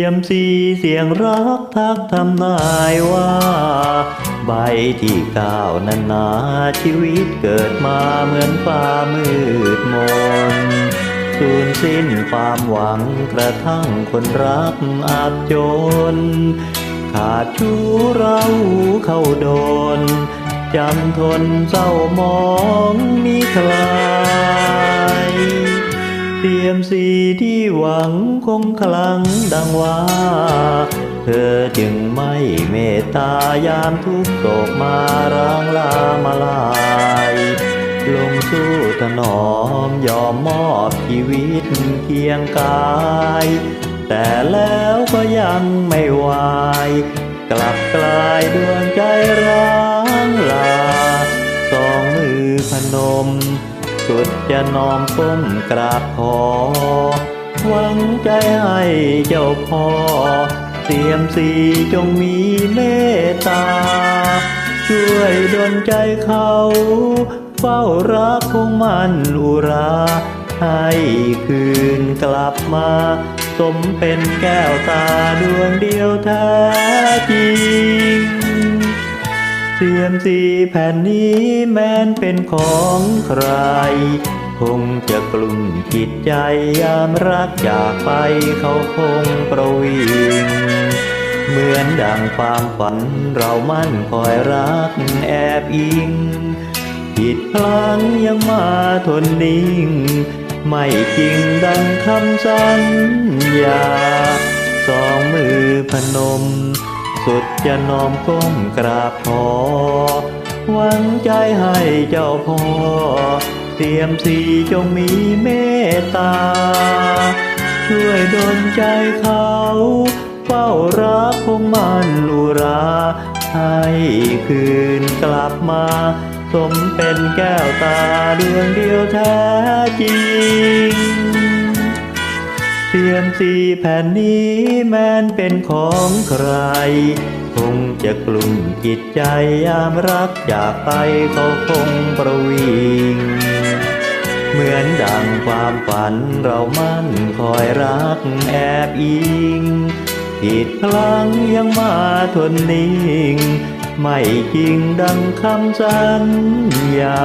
ยมสีเสียงรักทักทำนายว่า ใบที่เก้านั้นนาชีวิตเกิดมาเหมือนฟ้ามืดมนสูญสิ้นความหวังกระทั่งคนรักอาจจน ขาดชู้เราเข้าโดนจำทนเศร้ามองมีใคร เตรียมสีที่หวังคงคลังดังว่า เธอจึงไม่เมตตายามทุกข์โศกมาร้างลามาลายลงสู้ถนอมยอมมอบชีวิตเคียงกาย แต่แล้วก็ยังไม่วาย กลับกลายดวงใจร้างลาสองมือพนม สุดจะน้อมก้มกราบขอ หวังใจให้เจ้าพ่อ เตรียมสีจงมีเมตตา ช่วยดลใจเขา เฝ้ารักคงมันอุรา ให้คืนกลับมา สมเป็นแก้วตาดวงเดียวแท้จริง เสียมสีแผ่นนี้แม้นเป็นของใคร คงจะกลุ่มจิตใจยามรักจากไปเขาคงประวิงเหมือนดังความฝันเรามั่นคอยรักแอบอิง ผิดพลังยังมาทนนิ่ง ไม่จริงดังคำสัญญาสองมือพนม สุดจะน้อมก้มกราบขอหวังใจให้เจ้าพ่อ เตรียมสีจงมีเมตตา ช่วยดลใจเขา เฝ้ารักคงมันอุราให้คืนกลับมา สมเป็นแก้วตาดวงเดียวแท้จริง เทียมสีแผ่นนี้แม้นเป็นของใคร คงจะกลุ่มจิตใจยามรักจากไปเขาคงประวิง เหมือนดังความฝันเรามั่นคอยรักแอบอิงผิดพลังยังมาทนนิ่ง ไม่จริงดังคำสัญญา